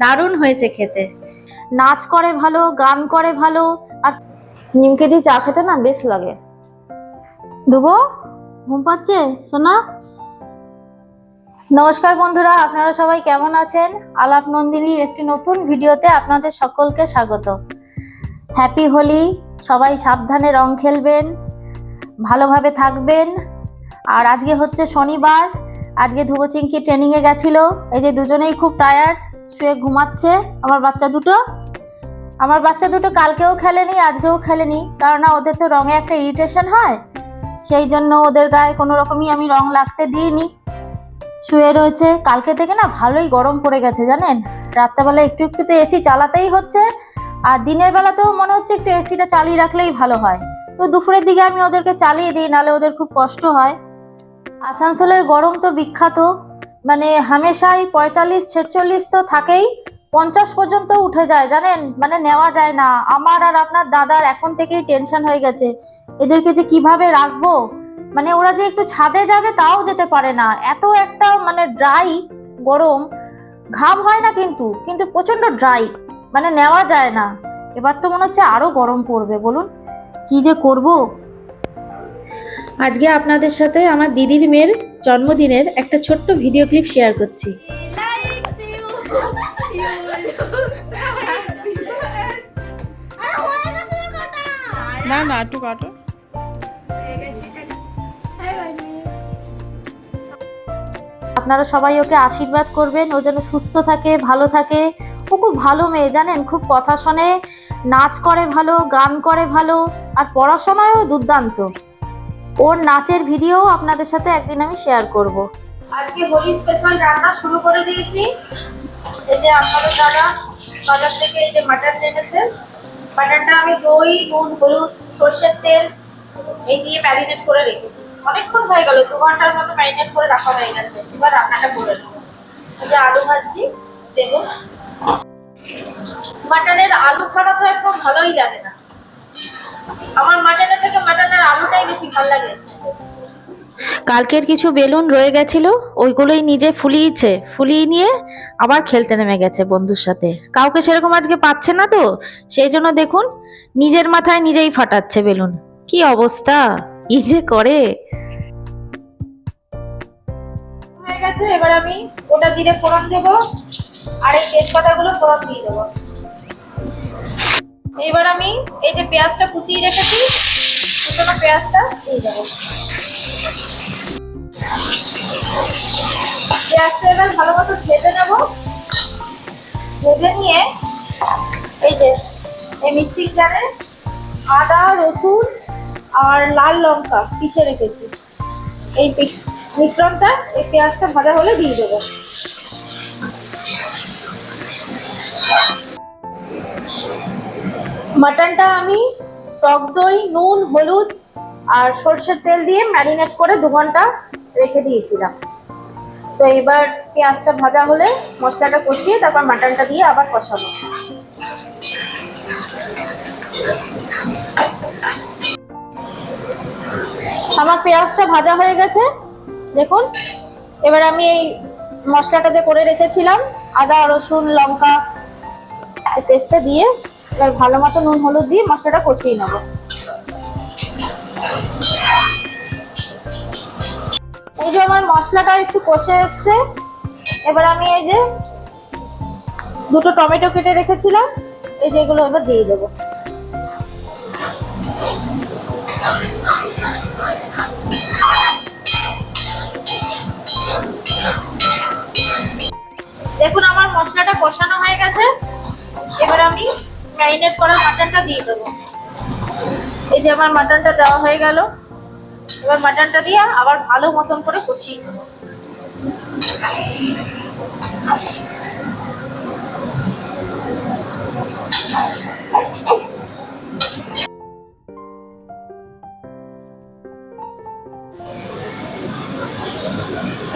দারুণ হয়েছে খেতে। নাচ করে ভালো, গান করে ভালো, আর নিমকে দিয়ে চা খেতে না বেশ লাগে। দুবো, ঘুম পাচ্ছে? শোনা নমস্কার বন্ধুরা, আপনারা সবাই কেমন আছেন? আলাপ নন্দিনীর একটি নতুন ভিডিওতে আপনাদের সকলকে স্বাগত। হ্যাপি হোলি, সবাই সাবধানে রং খেলবেন, ভালোভাবে থাকবেন। আর আজকে হচ্ছে শনিবার, আজকে ধুবোচিংকি ট্রেনিংয়ে গেছিল, এই যে দুজনেই খুব টায়ার্ড শুয়ে ঘুমাচ্ছে, আমার বাচ্চা দুটো। আমার বাচ্চা দুটো কালকেও খেলেনি, আজকেও খেলেনি। কারণ ওদের তো রঙে একটা ইরিটেশন হয়। সেই জন্য ওদের গায়ে কোনো রকমই আমি রং লাগতে দিইনি। শুয়ে রয়েছে। কালকে থেকে না ভালোই গরম পড়ে গেছে, জানেন? রাত্রেবেলা একটু একটু তো এসি চালাতেই হচ্ছে। আর দিনের বেলাতেও মনে হচ্ছে একটু এসিটা চালিয়ে রাখলেই ভালো হয়। তো দুপুরের দিকে আমি ওদেরকে চালিয়ে দিই নালে ওদের খুব কষ্ট হয়। আসানসোলের গরম তো বিখ্যাত। মানে হামেশাই পঁয়তাল্লিশ, ছেচল্লিশ তো থাকেই, পঞ্চাশ পর্যন্ত উঠে যায়, জানেন? মানে নেওয়া যায় না। আমার আর আপনার দাদার এখন থেকেই টেনশন হয়ে গেছে। এদেরকে যে কীভাবে রাখব? মানে ওরা যে একটু ছাদে যাবে তাও যেতে পারে না। এত একটা মানে ড্রাই গরম। ঘাম হয় না কিন্তু কিন্তু প্রচণ্ড ড্রাই মানে নেওয়া যায় না। এবার তো মনে হচ্ছে আরও গরম পড়বে, বলুন। কি যে করব? আজকে আপনাদের সাথে আমার দিদির মেয়ের জন্মদিনের একটা ছোট্ট ভিডিও ক্লিপ শেয়ার করছি। না না একটু কাটো। আপনারা সবাই ওকে আশীর্বাদ করবেন ও যেন সুস্থ থাকে ভালো থাকে। ও খুব ভালো মেয়ে জানেন? খুব কথা শোনে নাচ করে ভালো গান করে ভালো আর পড়াশোনায়ও দুর্দান্ত। ওর নাচের ভিডিও আপনাদের সাথে একদিন আমি শেয়ার করব। আজকে হোলি স্পেশাল রান্না শুরু করে দিয়েছি। এই যে আপনাদের দাদা বাজার থেকে এই যে মাটন এনেছে। মাটনটা আমি দই, নুন, হলুদ, সর্ষের তেল এই দিয়ে ম্যারিনেট করে রেখেছি। অনেকক্ষণ হয়ে গেল, দু ঘণ্টার মতো ম্যারিনেট করে রাখা হয়ে গেছে। এবার রান্নাটা করে নেব। এই যে আলু ভাজছি দেবো মাটনের আলু ছাড়া তো একদম ভালোই লাগে না। আমার মাটনের থেকে মাটনের আলুটাই বেশি ভালো লাগে। কালকের কিছু বেলুন রয়ে গেছিল ওইগুলোই নিজে ফুলিয়েছে ফুলিয়ে নিয়ে আবার খেলতে নেমে গেছে বন্ধুর সাথে। কাউকে সেরকম আজকে পাচ্ছে না তো সেই জন্য দেখুন নিজের মাথায় নিজেই ফাটাচ্ছে বেলুন। কি অবস্থা? ই যে করে? হয়ে গেছে এবার আমি ওটা জিরে ফোড়ন দেব আর এই তেজপাতাগুলো ফোড়ন দিয়ে দেবো। এইবার আমি এই যে পেঁয়াজটা কুচিয়ে রেখেছি, কুচনো পেঁয়াজটা দিয়ে দেবো। পেঁয়াজটা এবার ভালো মতো ভেজে নেব। ভেজে নিয়ে এই যে এই মিক্সির জারে আদা, রসুন আর লাল লঙ্কা পিষে রেখেছি। এই মিশ্রণটা এই পেঁয়াজটা ভাজা হলে দিয়ে দেবো। মাটনটা আমি টক দই, নুন, হলুদ আর সর্ষের তেল দিয়ে ম্যারিনেট করে দু ঘণ্টা রেখে দিয়েছিলাম। তো এবার পেঁয়াজটা ভাজা হলে মশলাটা কষিয়ে তারপর মাটনটা দিয়ে আবার কষাবো। আমার পেঁয়াজটা ভাজা হয়ে গেছে। দেখুন, এবার আমি এই মশলাটা যে করে রেখেছিলাম, আদা, রসুন, লঙ্কা পেস্টটা দিয়ে এবার ভালো মতো নুন, হলুদ দিয়ে মশলাটা কষিয়ে নেব। এই যে আমার মশলাটা একটু কষে এসছে, এবার আমি এই যে দুটো টমেটো কেটে রেখেছিলাম, এই যে এগুলো এবার দিয়ে দেবো। দেখুন, আমার মশলাটা কষানো হয়ে গেছে। এবার আমি ম্যারিনেট করা মাটনটা দিয়ে দেবো। এই যে আমার মাটনটা দেওয়া হয়ে গেল। এবার মাটনটা দিয়ে আবার ভালো মতন করে কষিয়ে নেব।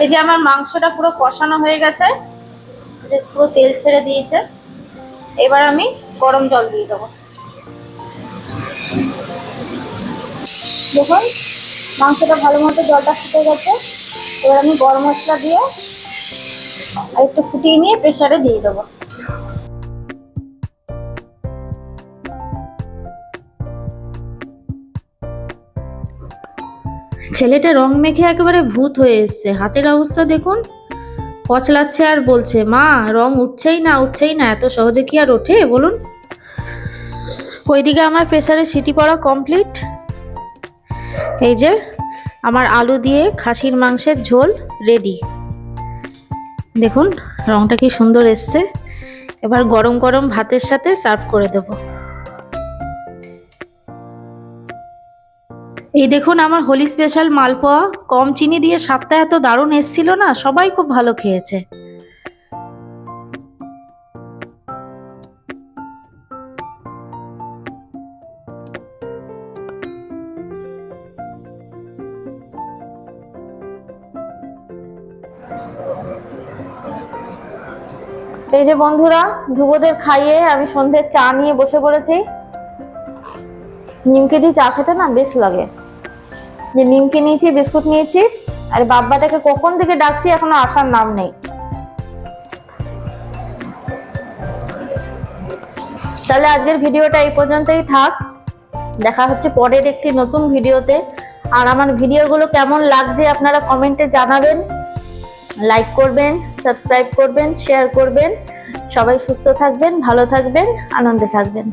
এই যে আমার মাংসটা পুরো কষানো হয়ে গেছে। পুরো তেল ছেড়ে দিয়েছে। এবার আমি গরম জল দিয়ে দেবো। দেখুন, মাংসটা ভালো মতো জলটা ফুটে গেছে। এবার আমি গরম মশলা দিয়ে আর একটু ফুটিয়ে নিয়ে প্রেশারে দিয়ে দেবো। ছেলেটা রং মেখে একেবারে ভূত হয়ে এসছে। হাতের অবস্থা দেখুন। পচলাচ্ছে আর বলছে, মা, রং উঠছেই না উঠছেই না, এত সহজে কি আর ওঠে? বলুন। ওইদিকে আমার প্রেসারে সিটি পড়া কমপ্লিট এই যে, আমার আলু দিয়ে খাসির মাংসের ঝোল রেডি দেখুন, রংটা কি সুন্দর এসছে। এবার গরম গরম ভাতের সাথে সার্ভ করে দেব। এই দেখুন আমার হোলি স্পেশাল মালপোয়া। কম চিনি দিয়ে স্বাদটা এত দারুণ এসছিল না, সবাই খুব ভালো খেয়েছে। এই যে বন্ধুরা, ধ্রুবদের খাইয়ে আমি সন্ধ্যের চা নিয়ে বসে পড়েছি। নিমকে দিয়ে চা খেতে না বেশ লাগে। যে নিমকি নিয়েছি, বিস্কুট নিয়েছি, আর বাব্বাটাকে কখন থেকে ডাকছি এখনও আসার নাম নেই। তাহলে আজকের ভিডিওটা এই পর্যন্তই থাক। দেখা হচ্ছে পরের একটি নতুন ভিডিওতে। আর আমার ভিডিওগুলো কেমন লাগছে আপনারা কমেন্টে জানাবেন। লাইক করবেন, সাবস্ক্রাইব করবেন, শেয়ার করবেন। সবাই সুস্থ থাকবেন, ভালো থাকবেন, আনন্দে থাকবেন।